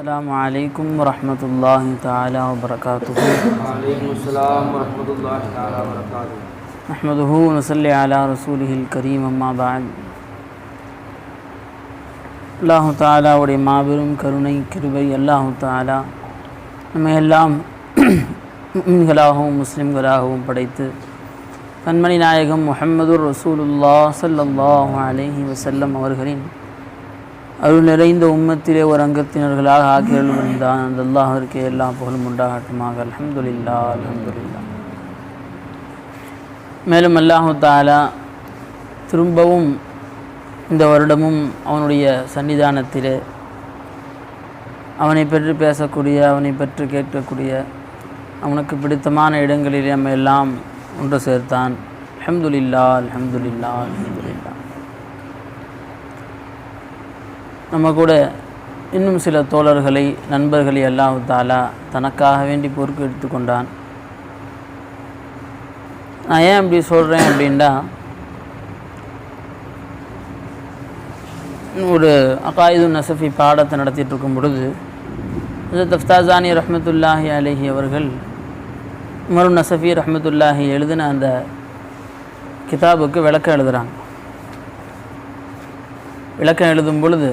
السلام عليكم ورحمة الله تعالى وبركاته وعليكم السلام ورحمة الله تعالى وبركاته نحمده ونصلي على رسوله الكريم أما بعد அல்லாஹு தாலாவுடைய மாபெரும் கருணை கிருபை அல்லாஹு தாலா நம்ம எல்லாம் மீன்களாகவும் முஸ்லீம்களாகவும் படைத்து கண்மணி நாயகம் முஹம்மதுர் ரசூலுல்லா ஸல்லல்லாஹு அலைஹி வசல்லம் அவர்களின் அருள் நிறைந்த உம்மத்திலே ஒரு அங்கத்தினர்களாக ஆக்கியருள் வந்தான் அந்த அல்லாஹிற்கு எல்லா புகழும் உண்டாகட்டுமாக. அலமதுல்லா அலமதுல்லா மேலும் அல்லாஹு தாலா திரும்பவும் இந்த வருடமும் அவனுடைய சன்னிதானத்திலே அவனை பற்றி பேசக்கூடிய அவனை பற்றி கேட்கக்கூடிய அவனுக்கு பிடித்தமான இடங்களில் நம்ம எல்லாம் ஒன்று சேர்த்தான். அஹமதுல்லா அஹமதுல்லா அஹமதுல்லா நம்ம கூட இன்னும் சில தோழர்களை நண்பர்களை அல்லாஹு தாலா தனக்காக வேண்டி பொறுப்பு எடுத்துக்கொண்டான் நான் ஏன் அப்படி சொல்கிறேன் அப்படின்னா ஒரு அகாயுது நசஃபி பாடத்தை நடத்திட்டு இருக்கும் பொழுது ஹசரத் அஃப்தாசானி ரஹமத்துல்லாஹி அலஹி அவர்கள் உமரு நசஃபி ரஹமத்துல்லாஹி எழுதின அந்த கிதாபுக்கு விளக்கம் எழுதுகிறாங்க விளக்கம் எழுதும் பொழுது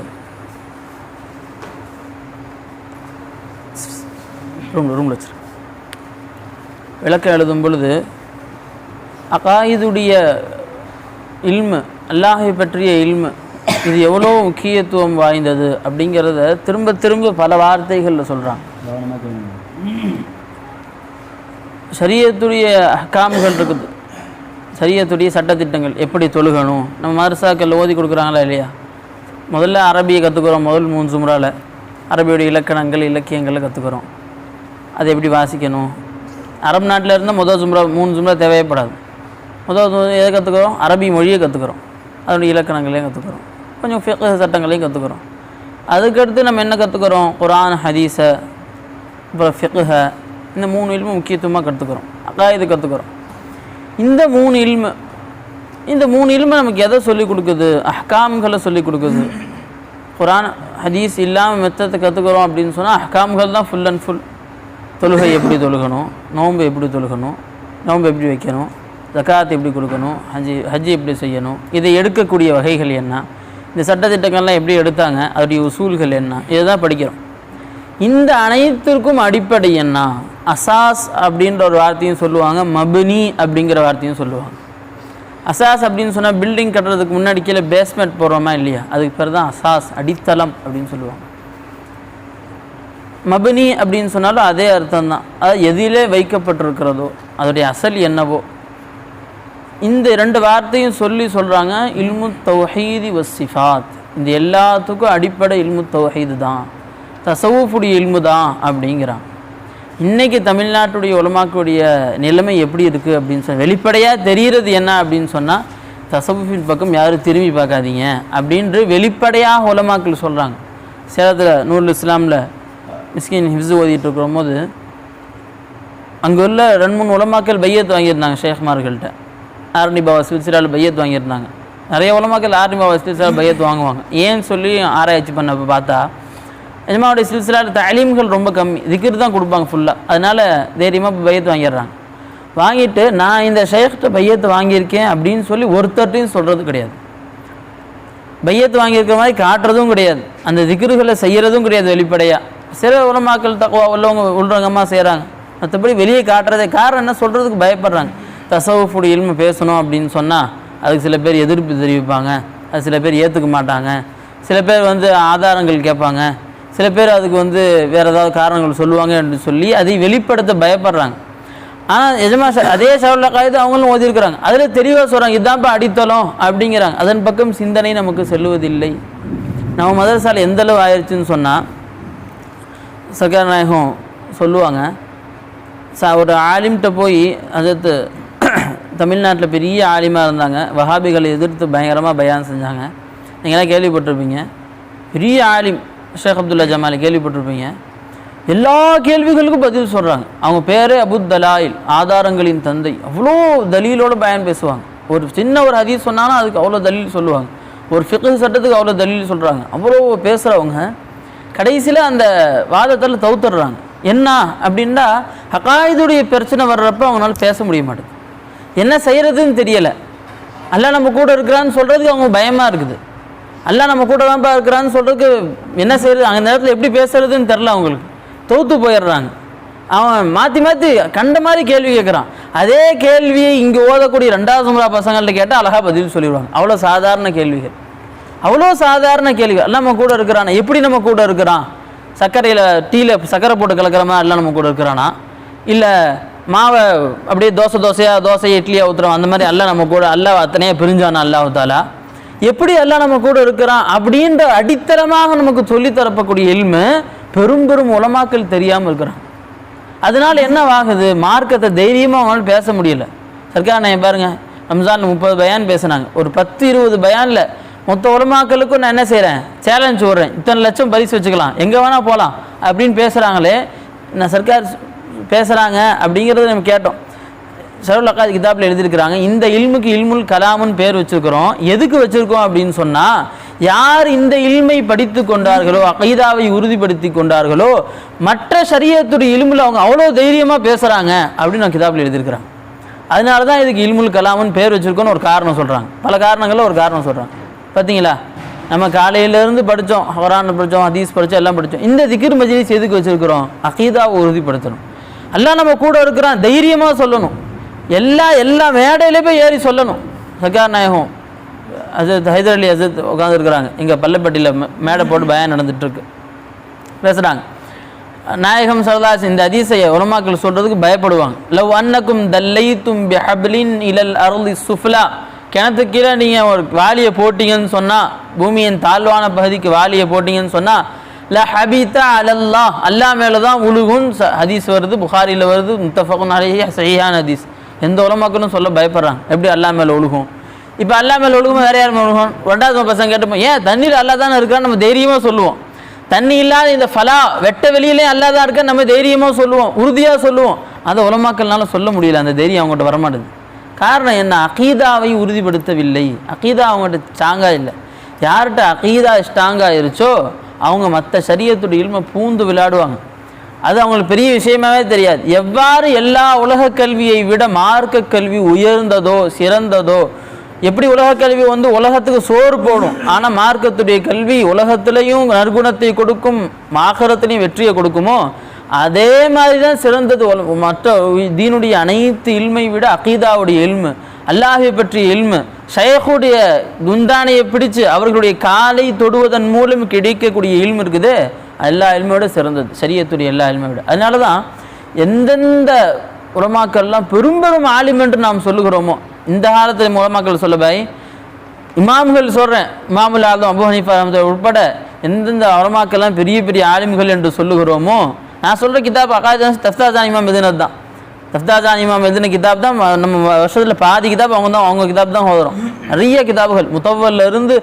ரூமில் ரூமில் வச்சிரு. விளக்கம் எழுதும் பொழுது அகாயுதுடைய இல்மு அல்லாஹை பற்றிய இல்மு இது எவ்வளோ முக்கியத்துவம் வாய்ந்தது அப்படிங்கிறத திரும்ப திரும்ப பல வார்த்தைகளில் சொல்கிறாங்க சரியத்துடைய அஹ்காம்கள் இருக்குது. சரியத்துடைய சட்டத்திட்டங்கள் எப்படி தொழுகணும்? நம்ம மதரசாக்கள் ஓதி கொடுக்குறாங்களா இல்லையா? முதல்ல அரபியை கற்றுக்குறோம் முதல் மூணு சும்ராவில் அரபியுடைய இலக்கணங்கள் இலக்கியங்களை கற்றுக்குறோம் அதை எப்படி வாசிக்கணும்? அரபு நாட்டில் இருந்தால் முதல் சும்ரா மூணு சும்ரா தேவைப்படாது. முதல் எதை கற்றுக்குறோம் அரபி மொழியை கற்றுக்குறோம் அதனுடைய இலக்கணங்களையும் கற்றுக்குறோம் கொஞ்சம் ஃபிqh சட்டங்களையும் கற்றுக்குறோம் அதுக்கடுத்து நம்ம என்ன கற்றுக்குறோம் குரான் ஹதீஸை அப்புறம் ஃபிqh இந்த மூணு இல்மு முக்கியத்துவமாக கற்றுக்குறோம் அதான் இது கற்றுக்குறோம் இந்த மூணு இல்மு இந்த மூணு இல்மு நமக்கு எதை சொல்லிக் கொடுக்குது? அஹ்காம்களை சொல்லிக் கொடுக்குது. குரான் ஹதீஸ் இல்லாமல் மெத்தத்தை கற்றுக்குறோம் அப்படின்னு சொன்னால் அஹ்காம்கள் தான் ஃபுல் அண்ட் ஃபுல் தொழுகை எப்படி தொழுகணும்? நோன்பு எப்படி தொழுகணும்? நோன்பு எப்படி வைக்கணும்? ஜக்காத் எப்படி கொடுக்கணும்? ஹஜ்ஜி ஹஜ்ஜி எப்படி செய்யணும்? இதை எடுக்கக்கூடிய வகைகள் என்ன? இந்த சட்டத்திட்டங்கள்லாம் எப்படி எடுத்தாங்க? அதோடைய உசூல்கள் என்ன? இதை தான் படிக்கிறோம். இந்த அனைத்திற்கும் அடிப்படை என்ன? அசாஸ் அப்படின்ற ஒரு வார்த்தையும் சொல்லுவாங்க மபுனி அப்படிங்கிற வார்த்தையும் சொல்லுவாங்க. அசாஸ் அப்படின்னு சொன்னால் பில்டிங் கட்டுறதுக்கு முன்னாடி கீழே பேஸ்மெண்ட் போடுறோமா இல்லையா? அதுக்கு பேர் தான் அசாஸ் அடித்தளம் அப்படின்னு சொல்லுவாங்க. மபினி அப்படின்னு சொன்னாலும் அதே அர்த்தம் தான் அது எதிலே வைக்கப்பட்டிருக்கிறதோ அதோடைய அசல் என்னவோ இந்த ரெண்டு வார்த்தையும் சொல்லி சொல்கிறாங்க இல்மு தௌஹீதி வசிஃபாத் இந்த எல்லாத்துக்கும் அடிப்படை இல்மு தௌஹீது தான். தசவுஃபுடைய இல்மு தான் அப்படிங்கிறான். இன்றைக்கி தமிழ்நாட்டுடைய உலமாக்குடைய நிலைமை எப்படி இருக்குது அப்படின்னு சொல்ல வெளிப்படையாக தெரிகிறது என்ன அப்படின்னு சொன்னால் தசவுஃபின் பக்கம் யாரும் திரும்பி பார்க்காதீங்க அப்படின்று வெளிப்படையாக உலமாக்கள் சொல்கிறாங்க சேலத்தில் நூல் இஸ்லாமில் மிஸ்கின் ஹிப்ஸு ஓதிட்டு இருக்கிற போது அங்கே உள்ள ரெண்டு மூணு உலமாக்கள் பையத்து வாங்கியிருந்தாங்க ஷேக்மார்கள்ட்ட. ஆரணி பாபா சில்சிலாவில் பையத்து வாங்கியிருந்தாங்க. நிறைய உலமாக்கள் ஆரணி பாபா சில்சிலாவில் பையத்து வாங்குவாங்க. ஏன்னு சொல்லி ஆராய்ச்சி பண்ணப்போ பார்த்தா நிஜமாவுடைய சில்சிலாவில் தலீம்கள் ரொம்ப கம்மி. திக்ர் தான் கொடுப்பாங்க ஃபுல்லாக அதனால் தைரியமாக பையத்து வாங்கிடுறாங்க. வாங்கிட்டு நான் இந்த ஷேக்கிட்ட பையத்து வாங்கியிருக்கேன் அப்படின்னு சொல்லி ஒருத்தர்ட்டையும் சொல்கிறது கிடையாது. பையத்து வாங்கியிருக்கிற மாதிரி காட்டுறதும் கிடையாது. அந்த திக்ருகளை செய்கிறதும் கிடையாது வெளிப்படையாக சில உலமாக்கள் தக்குவா உள்ளவங்க உள்றங்கமாக செய்கிறாங்க மற்றபடி வெளியே காட்டுறதே. காரணம் என்ன? சொல்கிறதுக்கு பயப்படுறாங்க. தசவுஃபுடைய இல்மு பேசணும் அப்படின்னு சொன்னால் அதுக்கு சில பேர் எதிர்ப்பு தெரிவிப்பாங்க. அது சில பேர் ஏற்றுக்க மாட்டாங்க. சில பேர் வந்து ஆதாரங்கள் கேட்பாங்க. சில பேர் அதுக்கு வந்து வேறு ஏதாவது காரணங்கள் சொல்லுவாங்க என்று சொல்லி அதை வெளிப்படுத்த பயப்படுறாங்க. ஆனால் எஜமா அதே சவுல காயத்து அவங்களும் ஓதிருக்கிறாங்க அதில் தெளிவாக சொல்கிறாங்க இதுதான்ப்பா அடித்தளம் அப்படிங்கிறாங்க. அதன் பக்கம் சிந்தனை நமக்கு செல்லுவதில்லை. நம்ம மதரசால் எந்தளவு ஆயிடுச்சுன்னு சொன்னால் சக்கர சொல்லுவாங்க. ச ஒரு ஆலிம்கிட்ட போய் அதற்கு தமிழ்நாட்டில் பெரிய ஆலிமாக இருந்தாங்க. வஹாபிகளை எதிர்த்து பயங்கரமாக பயான் செஞ்சாங்க. நீங்களாம் கேள்விப்பட்டிருப்பீங்க. பெரிய ஆலிம் ஷேக் அப்துல்லா ஜமாலி கேள்விப்பட்டிருப்பீங்க. எல்லா கேள்விகளுக்கும் பதில் சொல்கிறாங்க அவங்க பேரே அபுத் தலாயில் ஆதாரங்களின் தந்தை. அவ்வளோ தலீலோட பயன் பேசுவாங்க. ஒரு சின்ன ஒரு ஹதீஸ் சொன்னாலும் அதுக்கு அவ்வளோ தலீல் சொல்லுவாங்க. ஒரு ஃபிக்கு சட்டத்துக்கு அவ்வளோ தலீல் சொல்கிறாங்க அவ்வளோ பேசுகிறவங்க கடைசியில் அந்த வாதத்தில் தவுத்துடுறாங்க. என்ன அப்படின்னா ஹகாயுடைய பிரச்சனை வர்றப்ப அவங்களால பேச முடிய மாட்டேங்குது. என்ன செய்கிறதுன்னு தெரியலை. அல்லாஹ் நம்ம கூட இருக்கிறான்னு சொல்கிறதுக்கு அவங்க பயமாக இருக்குது. அல்லாஹ் நம்ம கூட தான்ப்பா இருக்கிறான்னு சொல்கிறதுக்கு என்ன செய்கிறது அந்த நேரத்தில் எப்படி பேசுறதுன்னு தெரில அவங்களுக்கு. தோத்து போயிடுறாங்க. அவன் மாற்றி மாற்றி கண்ட மாதிரி கேள்வி கேட்குறான் அதே கேள்வியை இங்கே ஓதக்கூடிய ரெண்டாவது முறை பசங்கள்ட்ட கேட்டால் அழகாக பதில் சொல்லிடுவாங்க. அவ்வளோ சாதாரண கேள்விகள். அவ்வளோ சாதாரண கேள்விகள். எல்லாம் நம்ம கூட இருக்கிறானா? எப்படி நம்ம கூட இருக்கிறான்? சர்க்கரையில் டீயில் சர்க்கரை போட்டு கலக்கிற மாதிரி எல்லாம் நம்ம கூட இருக்கிறானா? இல்லை மாவை அப்படியே தோசை தோசையாக தோசை இட்லியாக ஊற்றுறோம் அந்த மாதிரி அல்ல நம்ம கூட அல்ல அத்தனையாக பிரிஞ்சானா அல்லாஹ் தாலா எப்படி எல்லாம் நம்ம கூட இருக்கிறான் அப்படின்ற அடித்தளமாக நமக்கு சொல்லித் தரப்பக்கூடிய பெரும் பெரும் உலமாக்கள் தெரியாமல் இருக்கிறான். அதனால என்னவாகுது? மார்க்கத்தை தைரியமாக அவங்களால பேச முடியல. சர்க்கார் நான் பாருங்க. ரம்ஜான் முப்பது பயான் பேசுனாங்க. ஒரு பத்து இருபது பயானில் மொத்த உலமாக்களுக்கும் நான் என்ன செய்கிறேன் சேலஞ்ச் விடுறேன் இத்தனை லட்சம் பரிசு வச்சுக்கலாம். எங்கே வேணால் போகலாம் அப்படின்னு பேசுகிறாங்களே நான் சர்க்கார் பேசுகிறாங்க அப்படிங்கிறத நம்ம கேட்டோம். சருல் அக்காது கிதாப்பில் எழுதியிருக்கிறாங்க. இந்த இல்முக்கு இல்முல் கலாமுன்னு பேர் வச்சிருக்கிறோம். எதுக்கு வச்சுருக்கோம் அப்படின்னு சொன்னால் யார் இந்த இல்மை படித்து கொண்டார்களோ அகைதாவை உறுதிப்படுத்தி கொண்டார்களோ மற்ற சரியத்துடைய இல்முல அவங்க அவ்வளோ தைரியமாக பேசுகிறாங்க அப்படின்னு நான் கிதாப்பில் எழுதியிருக்கிறாங்க அதனால தான் இதுக்கு இல்முல் கலாமுன்னு பேர் வச்சுருக்கோன்னு ஒரு காரணம் சொல்கிறாங்க பல காரணங்களில் ஒரு காரணம் சொல்கிறாங்க பார்த்தீங்களா நம்ம காலையிலேருந்து படித்தோம் ஹவரான் படித்தோம் ஹதீஸ் படித்தோம் எல்லாம் படித்தோம் இந்த திக்கிர் மஜிலிஸ் எதுக்கு வச்சிருக்கிறோம்? அகீதாவை உறுதிப்படுத்தணும். எல்லாம் நம்ம கூட இருக்கிறான் தைரியமாக சொல்லணும். எல்லா எல்லா மேடையிலே போய் ஏறி சொல்லணும். சர்க்கார் நாயகம் அஜத் ஹைதர் அலி அஜத் உட்காந்துருக்குறாங்க இங்கே பள்ளப்பட்டியில் மேடை போட்டு பயம் நடந்துட்டுருக்கு. பேசுகிறாங்க நாயகம் சரதாஸ் இந்த அதிசய உலமாக்கள் சொல்கிறதுக்கு பயப்படுவாங்க. லவ் அன்னக்கும் தல்லைத்தும் பிஹப்லின் இலல் அருளி சுஃப்லா. கிணத்து கீழே நீங்கள் ஒரு வாலியை போட்டிங்கன்னு சொன்னால் பூமியின் தாழ்வான பகுதிக்கு வாலியை போட்டிங்கன்னு சொன்னால் ல அலல்லா அல்லாஹ் மேலே தான் உழுகும். ச- ஹதீஸ் வருது புகாரியில் வருது முத்தஃபகுன் அலைஹி சஹீஹான ஹதீஸ். எந்த உலமாக்களும் சொல்ல பயப்படுறாங்க. எப்படி அல்லாஹ் மேலே ஒழுகும் இப்போ அல்லா மேலே ஒழுகும் வேற யார் ஒழுகும் ரெண்டாவது பசங்க கேட்டுப்போம் ஏன் தண்ணீர் அல்லா தானே இருக்கான்னு நம்ம தைரியமாக சொல்லுவோம். தண்ணி இல்லாத இந்த ஃபலா வெட்ட வெளியிலே அல்லாதா இருக்க நம்ம தைரியமாக சொல்லுவோம். உறுதியாக சொல்லுவோம். அதை உலமாக்கள்னால சொல்ல முடியல. அந்த தைரியம் அவங்ககிட்ட வரமாட்டேது காரணம் என்ன? அகீதாவை உறுதிப்படுத்தவில்லை. அகீதா அவங்ககிட்ட ஸ்ட்ராங்காக இல்லை. யார்கிட்ட அகீதா ஸ்ட்ராங்காக ஆயிருச்சோ அவங்க மற்ற சரியத்துடைய இல்மை பூந்து விளையாடுவாங்க. அது அவங்களுக்கு பெரிய விஷயமாவே தெரியாது. எவ்வாறு எல்லா உலக கல்வியை விட மார்க்க கல்வி உயர்ந்ததோ சிறந்ததோ எப்படி உலக கல்வி வந்து உலகத்துக்கு சோறு போடும்? ஆனால் மார்க்கத்துடைய கல்வி உலகத்திலையும் நற்குணத்தை கொடுக்கும் மாகரத்திலையும் வெற்றியை கொடுக்குமோ? அதே மாதிரி தான் சிறந்தது. மற்ற தீனுடைய அனைத்து இல்மை விட அகீதாவுடைய இல்மை. அல்லாஹை பற்றிய இல்மு. ஷயக்குடைய குந்தானையை பிடிச்சு அவர்களுடைய காலை தொடுவதன் மூலம் கிடைக்கக்கூடிய இல்மு இருக்குது. எல்லா இல்மையோட சிறந்தது. சரியத்துடைய எல்லா இல்மையோட. அதனால தான் எந்தெந்த உலமாக்கள்லாம் பெரும் பெரும் ஆலிம் என்று நாம் சொல்லுகிறோமோ இந்த காலத்தில் உலமாக்கள் சொல்ல பாய் இமாம்கள் சொல்கிறேன் இமாமுல் ஆலம் அபு ஹனீஃபா உட்பட எந்தெந்த உலமாக்கள்லாம் பெரிய பெரிய ஆலிம்கள் என்று சொல்லுகிறோமோ நான் சொல்கிற கிதாப் அகாதான் தஸ்தாஜான் இமாம் எதுனது தான் தஃப்தாஜான் இமாம் எழுதின கிதாப் தான் நம்ம வருஷத்தில் பாதி கிதாப் அவங்க தான் அவங்க கிதாப் தான் ஓதுறோம். நிறைய கிதாபுகள். முத்தவல்ல இருந்து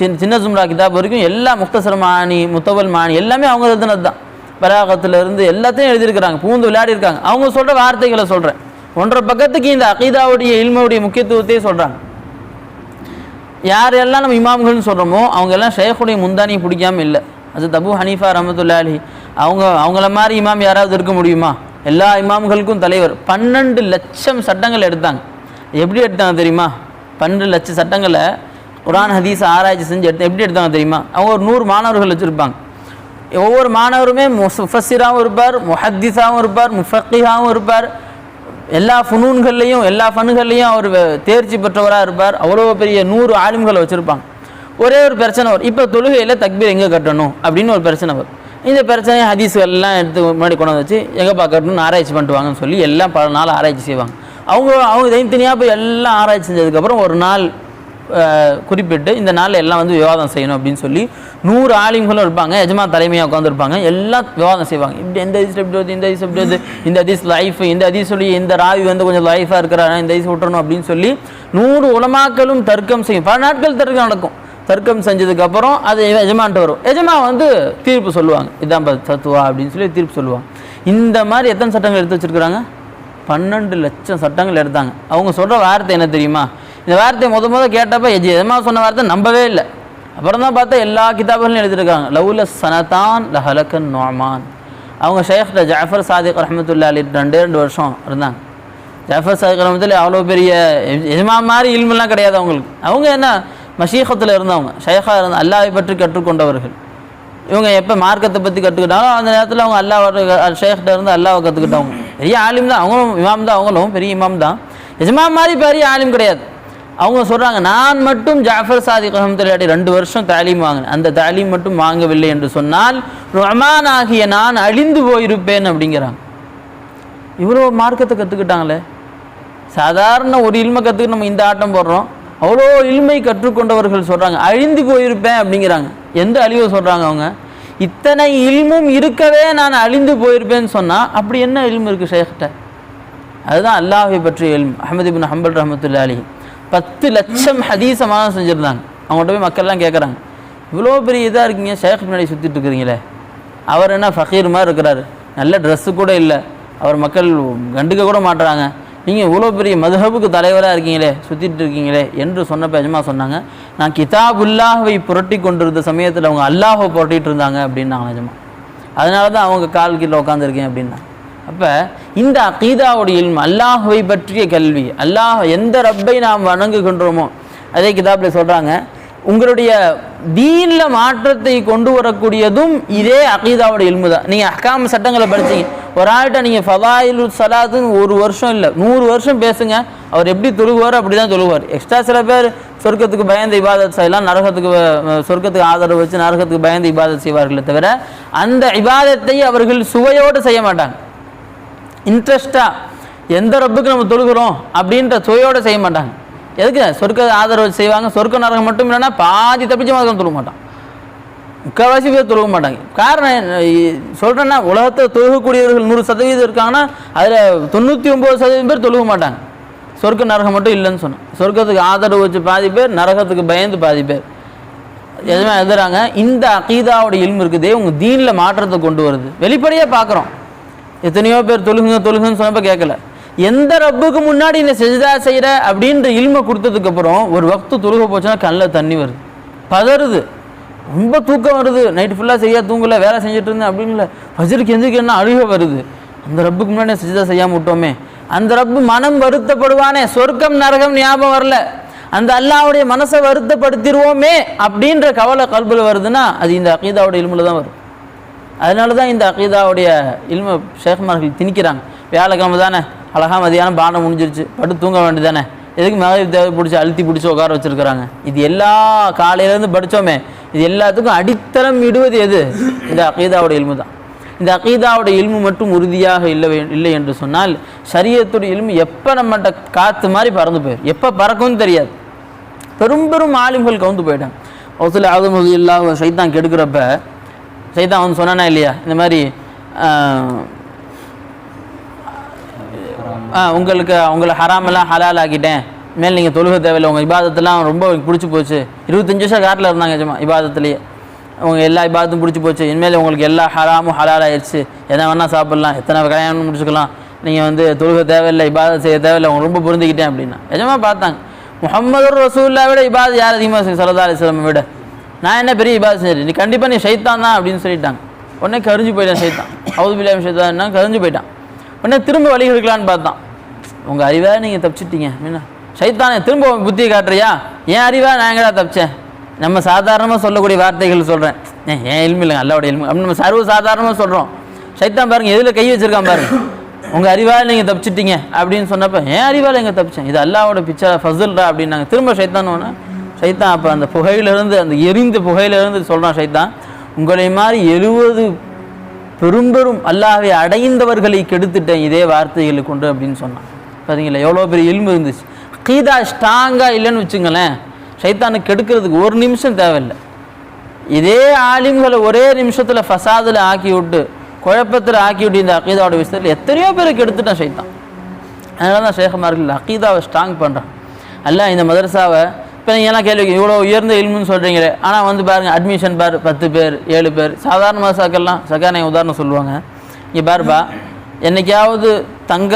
சின்ன சின்ன சும்ரா கிதாப் வரைக்கும் எல்லா முக்தசர் மாணி முத்தவல் மாணி எல்லாமே அவங்க எழுதுனது தான். பராகத்துல இருந்து எல்லாத்தையும் எழுதியிருக்கிறாங்க. பூந்து விளையாடிருக்காங்க அவங்க சொல்கிற வார்த்தைகளை சொல்கிறேன் ஒன்றரை பக்கத்துக்கு இந்த அகீதாவுடைய இல்மவுடைய முக்கியத்துவத்தையே சொல்கிறாங்க யார் எல்லாம் நம்ம இமாம்கள்னு சொல்கிறோமோ அவங்க எல்லாம் ஷேഖுடைய முந்தானியை பிடிக்காம இல்லை. அது தபு ஹனீஃபா ரஹமத்துல்லா அலி அவங்க அவங்கள மாதிரி இமாம் யாராவது இருக்க முடியுமா? எல்லா இமாம்களுக்கும் தலைவர் பன்னெண்டு லட்சம் சட்டங்கள் எடுத்தாங்க. எப்படி எடுத்தாங்க தெரியுமா? பன்னெண்டு லட்சம் சட்டங்களை குரான் ஹதீஸ் ஆராய்ச்சி செஞ்சு எடுத்து எப்படி எடுத்தாங்க தெரியுமா? அவங்க ஒரு நூறு மாணவர்கள் வச்சுருப்பாங்க. ஒவ்வொரு மாணவருமே முஃபஸிராவும் இருப்பார் முஹத்திஸாகவும் இருப்பார் முஃபக்கிஹாகவும் இருப்பார். எல்லா ஃபுனூன்கள்லையும் எல்லா ஃபனுகள்லையும் அவர் தேர்ச்சி பெற்றவராக இருப்பார். அவ்வளோ பெரிய நூறு ஆலிம்களை வச்சுருப்பாங்க. ஒரே ஒரு பிரச்சனை வரும். இப்போ தொழுகையில் தக்பீர் எங்கே கட்டணும்? அப்படின்னு ஒரு பிரச்சனை வரும். இந்த பிரச்சனையை ஹதீஸ்கள்லாம் எடுத்து முன்னாடி கொண்டு வச்சு எங்கே பார்க்கணும்னு ஆராய்ச்சி பண்ணிட்டு வாங்கன்னு சொல்லி எல்லாம் பல நாள் ஆராய்ச்சி செய்வாங்க. அவங்க அவங்க தனித்தனியாக போய் எல்லாம் ஆராய்ச்சி செஞ்சதுக்கப்புறம் ஒரு நாள் குறிப்பிட்டு இந்த நாளில் எல்லாம் வந்து விவாதம் செய்யணும் அப்படின்னு சொல்லி நூறு ஆலிம்களும் இருப்பாங்க எஜமா தலைமையாக உட்காந்துருப்பாங்க எல்லாம் விவாதம் செய்வாங்க. இப்படி எந்த அதிசல் எப்படி வருது இந்த அதிசல் எப்படி வருது இந்த அதிஸ் லைஃப் இந்த அதிசுடைய இந்த ராவி வந்து கொஞ்சம் லைஃபாக இருக்கிறாங்க இந்த அதிஸ் விட்டுறணும் அப்படின்னு சொல்லி நூறு உலமாக்களும் தர்க்கம் செய்யும். பல நாட்கள் தர்க்கம் நடக்கும். தர்க்கம் செஞ்சதுக்கப்புறம் அது எஜமான்ட்டு வரும். எஜமா வந்து தீர்ப்பு சொல்லுவாங்க. இதான் ப- தத்துவா அப்படின்னு சொல்லி தீர்ப்பு சொல்லுவாங்க. இந்த மாதிரி எத்தனை சட்டங்கள் எடுத்து வச்சுருக்குறாங்க? பன்னெண்டு லட்சம் சட்டங்கள் எடுத்தாங்க. அவங்க சொல்கிற வார்த்தை என்ன தெரியுமா? இந்த வார்த்தையை முத முத கேட்டப்ப எஜ் எஜமா சொன்ன வார்த்தை நம்பவே இல்லை. அப்புறம் தான் பார்த்தா எல்லா கிதாபுகளையும் எழுதியிருக்காங்க. லவ்ல சனதான் லஹலக்கன் நோமான் அவங்க ஷேக் ஜாஃபர் சாதிக் ரஹமத்துல்லா அலி ரெண்டே ரெண்டு வருஷம் இருந்தாங்க. ஜாஃபர் சாதிக் ரஹமத்துல்லா அவ்வளோ பெரிய எஜமா மாதிரி இல்மெல்லாம் கிடையாது அவங்களுக்கு. அவங்க என்ன மஷீகத்தில் இருந்தவங்க ஷேகா இருந்த அல்லாவை பற்றி கற்றுக்கொண்டவர்கள். இவங்க எப்போ மார்க்கத்தை பற்றி கற்றுக்கிட்டாலும் அந்த நேரத்தில் அவங்க அல்லா ஷேக்கிட்ட இருந்து அல்லாவை கற்றுக்கிட்டவங்க பெரிய ஆலிம் தான் அவங்களும் இமாம் தான் அவங்களும் பெரிய இமாம் தான். எஜமா மாதிரி பெரிய ஆலிம் கிடையாது. அவங்க சொல்கிறாங்க நான் மட்டும் ஜாஃபர் சாதிக் ரஹமத்துல்லாடி ரெண்டு வருஷம் தாலீம் வாங்கினேன். அந்த தாலீம் மட்டும் வாங்கவில்லை என்று சொன்னால் ரஹ்மான் ஆகிய நான் அழிந்து போயிருப்பேன் அப்படிங்கிறாங்க. இவ்வளோ மார்க்கத்தை கற்றுக்கிட்டாங்களே சாதாரண ஒரு இல்மை கற்றுக்கு நம்ம இந்த ஆட்டம் போடுறோம். அவ்வளோ இல்மை கற்றுக்கொண்டவர்கள் சொல்கிறாங்க அழிந்து போயிருப்பேன் அப்படிங்கிறாங்க. எந்த அழிவை சொல்கிறாங்க அவங்க? இத்தனை இல்மும் இருக்கவே நான் அழிந்து போயிருப்பேன்னு சொன்னால் அப்படி என்ன இல்மு இருக்குது ஷேக்கிட்ட? அதுதான் அல்லாஹை பற்றிய இல்ம். அஹமது பின் ஹம்பல் ரஹமத்துல்லா அலி பத்து லட்சம் ஹதீசமாக செஞ்சுருந்தாங்க. அவங்கள்ட்ட போய் மக்கள்லாம் கேட்குறாங்க இவ்வளோ பெரிய இதாக இருக்கீங்க. ஷேக் பின்னாடி சுற்றிட்டு இருக்கிறீங்களே. அவர் என்ன ஃபகீர் மாதிரி இருக்கிறாரு. நல்ல ட்ரெஸ்ஸு கூட இல்லை. அவர் மக்கள் கண்டுக்க கூட மாட்டுறாங்க. நீங்கள் இவ்வளோ பெரிய மதுஹபுக்கு தலைவராக இருக்கீங்களே சுற்றிட்டு இருக்கீங்களே என்று சொன்னப்ப எஜமா சொன்னாங்க நான் கிதாபுல்லாஹை புரட்டி கொண்டிருந்த சமயத்தில் அவங்க அல்லாஹை புரட்டிட்டு இருந்தாங்க அப்படின்னாங்க எஜமா அதனால தான் அவங்க கால் கீழே உட்காந்துருக்கேன் அப்படின்னா. அப்போ இந்த அகீதாவுடைய இல்மு அல்லாஹுவை பற்றிய கல்வி அல்லாஹ் எந்த ரப்பை நாம் வணங்குகின்றோமோ அதே கிதாபில் சொல்கிறாங்க உங்களுடைய தீனில் மாற்றத்தை கொண்டு வரக்கூடியதும் இதே அகீதாவுடைய இல்மு தான் நீங்கள் அக்காம சட்டங்களை படிச்சீங்க ஒரு ஆள்கிட்ட நீங்கள் ஃபதாயிலு சலாத்துன்னு ஒரு வருஷம் இல்லை நூறு வருஷம் பேசுங்க. அவர் எப்படி தொழுகுவார் அப்படி தான் தொழுவார். எக்ஸ்ட்ரா சில பேர் சொர்க்கத்துக்கு பயந்து இபாதத் செய்யலாம் நரகத்துக்கு சொர்க்கத்துக்கு ஆதரவு வச்சு நரகத்துக்கு பயந்து இபாதத் செய்வார்களே தவிர அந்த இபாதத்தை அவர்கள் சுவையோடு செய்ய மாட்டாங்க. இன்ட்ரெஸ்ட்டாக எந்த ரப்புக்கு நம்ம தொழுகிறோம் அப்படின்ற சுவையோடு செய்ய மாட்டாங்க. எதுக்கு? சொர்க்க ஆதரவு செய்வாங்க. சொர்க்க நரகம் மட்டும் இல்லைன்னா பாதி தப்பிச்சு மாதிரி தொழுக மாட்டான். முக்கால்வாசி பேர் தொழுக மாட்டாங்க. காரணம் என்ன? இ- உலகத்தை தொழுகக்கூடியவர்கள் நூறு சதவீதம் இருக்காங்கன்னா அதில் தொண்ணூற்றி ஒம்பது சதவீதம் பேர் தொழுக மாட்டாங்க. சொர்க்க நரகம் மட்டும் இல்லைன்னு சொன்னேன். சொர்க்கத்துக்கு ஆதரவு வச்சு பாதி பேர் நரகத்துக்கு பயந்து பாதி பேர். எதுவுமே எழுதுறாங்க இந்த அகீதாவோட இல்மு இருக்குதே உங்கள் தீனில் மாற்றத்தை கொண்டு வருது. வெளிப்படையாக பார்க்குறோம் எத்தனையோ பேர் தொழுகுங்க தொழுகுன்னு சொன்னப்போ கேட்கல எந்த ரப்புக்கு முன்னாடி இந்த செஜ்தா செய்கிற அப்படின்ற இல்மை கொடுத்ததுக்கப்புறம் ஒரு வக்து தொழுக போச்சுன்னா கண்ணில் தண்ணி வருது. பதறுது. ரொம்ப தூக்கம் வருது. நைட்டு ஃபுல்லாக சரியாக தூங்கலை வேலை செஞ்சுட்டு இருந்தேன் அப்படின்னு இல்லை ஃபஜருக்கு எந்திரிக்க என்ன அழுக வருது? அந்த ரப்புக்கு முன்னாடி செஜ்தா செய்யாமல் விட்டோமே. அந்த ரப்பு மனம் வருத்தப்படுவானே. சொர்க்கம் நரகம் ஞாபகம் வரல. அந்த அல்லாவுடைய மனசை வருத்தப்படுத்திடுவோமே அப்படின்ற கவலை கல்பில் வருதுன்னா அது இந்த அகீதாவுடைய இல்மில் தான் வரும். அதனால தான் இந்த அகீதாவுடைய இல்ம ஷேக்மார்கள் திணிக்கிறாங்க. வியாழக்கிழமை தானே? அழகா மதியானம் பானம் முடிஞ்சிருச்சு. பட்டு தூங்க வேண்டியதானே எதுக்கு மகளிர் தேவை பிடிச்சி அழுத்தி பிடிச்சி உட்கார வச்சுருக்குறாங்க? இது எல்லா காலையிலேருந்து படித்தோமே இது எல்லாத்துக்கும் அடித்தளம் இடுவது எது? இந்த அகீதாவுடைய இல்மு தான் இந்த அகீதாவுடைய இல்மு மட்டும் உறுதியாக இல்லை இல்லை என்று சொன்னால் சரியத்துடைய இல்மு எப்போ நம்மகிட்ட காற்று மாதிரி பறந்து போயிடும் எப்போ பறக்கும்னு தெரியாது. பெரும் பெரும் ஆலிம்கள் கவுந்து போயிட்டாங்க. சில ஆதமது இல்லாத சைத்தான் கெடுக்கிறப்ப சைத்தான் வந்து சொன்னானா இல்லையா? இந்த மாதிரி உங்களுக்கு உங்களை ஹராமெல்லாம் ஹலால் ஆக்கிட்டேன். மேல் நீங்கள் தொழுக தேவையில்லை. உங்கள் இபாதத்தெல்லாம் ரொம்ப பிடிச்சி போச்சு. இருபத்தஞ்சு வருஷம் காட்டில் இருந்தாங்க ஜமா இபாதத்துலேயே. உங்கள் எல்லா இபாதத்தும் பிடிச்சி போச்சு. இனிமேல் உங்களுக்கு எல்லா ஹராமும் ஹலால் ஆயிடுச்சு எதை வேணால் சாப்பிட்லாம். எத்தனை கல்யாணம் முடிச்சுக்கலாம். நீங்கள் வந்து தொழுக தேவையில்லை இபாதம் செய்ய தேவையில்லை. உங்களுக்கு ரொம்ப புரிஞ்சுக்கிட்டேன் அப்படின்னா. நிஜமா பார்த்தாங்க. முகமது ரசூல்லா விட இபாத் யார் அதிகமாக செஞ்சு சல்லா விட? நான் என்ன பெரிய இபாத் செஞ்சேன்? நீ கண்டிப்பாக நீ ஷைத்தான் தான் அப்படின்னு சொல்லிட்டாங்க. உடனே கரிஞ்சு போயிட்டான் ஷைத்தான். அவுது பிள்ளையம் ஷைத்தான் கரிஞ்சு போயிட்டான். உடனே திரும்ப வழி இருக்கலான்னு பார்த்தான். உங்கள் அறிவாக நீங்கள் தப்பிச்சிட்டீங்க. என்ன? ஷைத்தானே திரும்ப புத்தியை காட்டுறியா? என் அறிவா? நான் எங்கடா தப்பிச்சேன்? நம்ம சாதாரணமாக சொல்லக்கூடிய வார்த்தைகள் சொல்கிறேன் ஏன் இல்மு இல்லைங்க அல்லாவோட இல்மு அப்படின்னு நம்ம சர்வ சாதாரணமாக சொல்கிறோம் சைத்தான் பாருங்க எதில் கை வச்சிருக்கான் பாருங்க. உங்கள் அறிவால் நீங்கள் தப்பிச்சிட்டீங்க அப்படின்னு சொன்னப்போ ஏன் அறிவால் எங்கே தப்பிச்சேன்? இது அல்லாவோட பிச்சா ஃபசல்டா அப்படின்னாங்க. திரும்ப ஷைத்தான் ஒன்று ஷைத்தான் அப்போ அந்த புகையிலிருந்து அந்த எரிந்த புகையிலிருந்து சொல்கிறான் சைத்தான் உங்களை மாதிரி எழுபது பெரும்பெரும் அல்லாவை அடைந்தவர்களை கெடுத்துட்டேன் இதே வார்த்தைகளை கொண்டு அப்படின்னு சொன்னான். பார்த்தீங்களா எவ்வளோ பெரிய எலும்பு இருந்துச்சு. கீதா ஸ்ட்ராங்காக இல்லைன்னு வச்சுங்களேன் சைத்தானு கெடுக்கிறதுக்கு ஒரு நிமிஷம் தேவையில்லை. இதே ஆலிம்களை ஒரே நிமிஷத்தில் ஃபசாதில் ஆக்கி விட்டு குழப்பத்தில் ஆக்கி விட்டு இந்த அக்கீதாவோட விஷயத்தில் எத்தனையோ பேருக்கு எடுத்துட்டான் சைத்தான் அதனால தான் சேகமார்கள் அகீதாவை ஸ்ட்ராங் பண்ணுறான் அல்ல இந்த மதரசாவை இப்போ நீங்கள் எல்லாம் கேள்வி இவ்வளோ உயர்ந்த இல்முன்னு சொல்கிறீங்களே ஆனால் வந்து பாருங்கள் அட்மிஷன் பார் பத்து பேர் ஏழு பேர் சாதாரண மசாக்கெல்லாம் சக்கான உதாரணம் சொல்லுவாங்க. இங்கே பாருப்பா என்னைக்காவது தங்க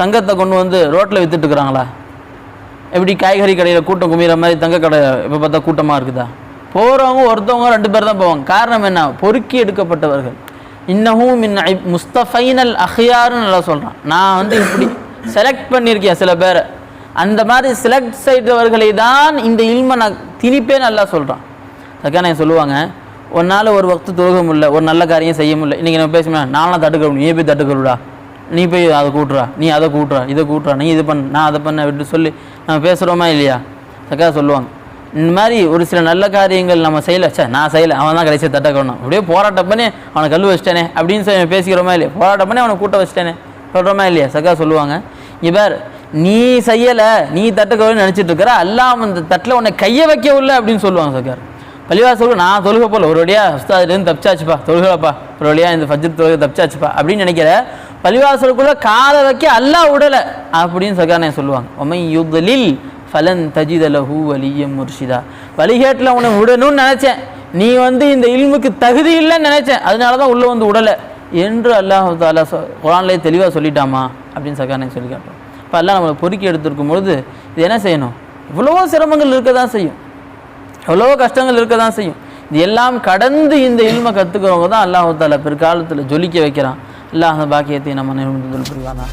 தங்கத்தை கொண்டு வந்து ரோட்டில் விற்றுட்டுருக்குறாங்களா எப்படி காய்கறி கடையில் கூட்டம் குமிகிற மாதிரி தங்க கடை இப்போ பார்த்தா கூட்டமாக இருக்குதா? போகிறவங்க ஒருத்தவங்க ரெண்டு பேர் தான் போவாங்க. காரணம் என்ன? பொறுக்கி எடுக்கப்பட்டவர்கள். இன்னமும் மின் ஐ- முஸ்தஃபைனல் அஹியாருன்னு நல்லா சொல்கிறான் நான் வந்து இப்படி செலக்ட் பண்ணியிருக்கேன் சில பேரை. அந்த மாதிரி செலக்ட் செய்தவர்களை தான் இந்த இல்மை நான் திணிப்பே நல்லா சொல்கிறான் சக்கானே சொல்லுவாங்க ஒரு நாள் ஒரு வக்து தொழுக முடியல ஒரு நல்ல காரியம் செய்ய முடியல. இன்றைக்கி நம்ம பேசணும் நானும் தட்டுக்க நீ போய் தட்டுக்கருடா நீ போய் அதை கூட்டுறா. நீ அதை கூட்டுறா இதை கூட்டுறா. நீ இது பண்ண நான் அதை பண்ண விட்டு சொல்லி நம்ம பேசுகிறோமா இல்லையா? சக்கா சொல்லுவாங்க. இந்த மாதிரி ஒரு சில நல்ல காரியங்கள் நம்ம செய்யலை. சே நான் செய்யலை. அவன் தான் கடைசியாக தட்டக்கணும் அப்படியே போராட்டம் பண்ணி அவனை கல் வச்சிட்டேனே அப்படின்னு சொல்லி பேசிக்கிறோமா இல்லையா? போராட்டம் பண்ணி அவனை கூட்ட வச்சிட்டேனே. சொல்கிறோமா இல்லையா? சக்கா சொல்லுவாங்க. இவர் நீ செய்யலை நீ தட்டுக்கணும்னு நினச்சிட்டு இருக்கிற அல்லாமல் அந்த தட்டில் உன்னை கையை வைக்கவில்லை அப்படின்னு சொல்லுவாங்க சக்கார். பள்ளிவாசலுக்கு நான் தொழுகை போல. ஒரு உஸ்தா உஸ்தாதுலேருந்து தப்பிச்சாச்சுப்பா. தொழுகலப்பா. ஒரு வழியா இந்த ஃபஜ்ர் தொழுகை தப்பிச்சாச்சுப்பா. அப்படின்னு நினைக்கிற பள்ளிவாசலுக்குள்ளே காலை வைக்க அல்லாஹ் விடலை அப்படின்னு சகானே சொல்லுவாங்க. உமை யுதலில் ஃபலன் தஜிதலஹு வலியம் முர்ஷிதா. வழிகேட்டில் உன்னை விடணும்னு நினச்சேன். நீ வந்து இந்த இல்முக்கு தகுதி இல்லைன்னு நினச்சேன். அதனால தான் உள்ளே வந்து விடலை என்று அல்லாஹ் தாலா சொ குரான்லேயே தெளிவாக சொல்லிட்டாமா அப்படின்னு சக்கானே சொல்லி காட்டுறோம் இப்போ எல்லாம் நம்மளை பொறுக்கி எடுத்திருக்கும் பொழுது இது என்ன செய்யணும்? இவ்வளவோ சிரமங்கள் இருக்க தான் செய்யும். எவ்வளவோ கஷ்டங்கள் இருக்க தான் செய்யும். இது எல்லாம் கடந்து இந்த இல்மை கற்றுக்கிறவங்க தான் அல்லாஹு தாலா பிற்காலத்தில் ஜொலிக்க வைக்கிறான். அல்லாஹ் அந்த பாக்கியத்தை நம்ம நிறுவனத்தில் புரிவானா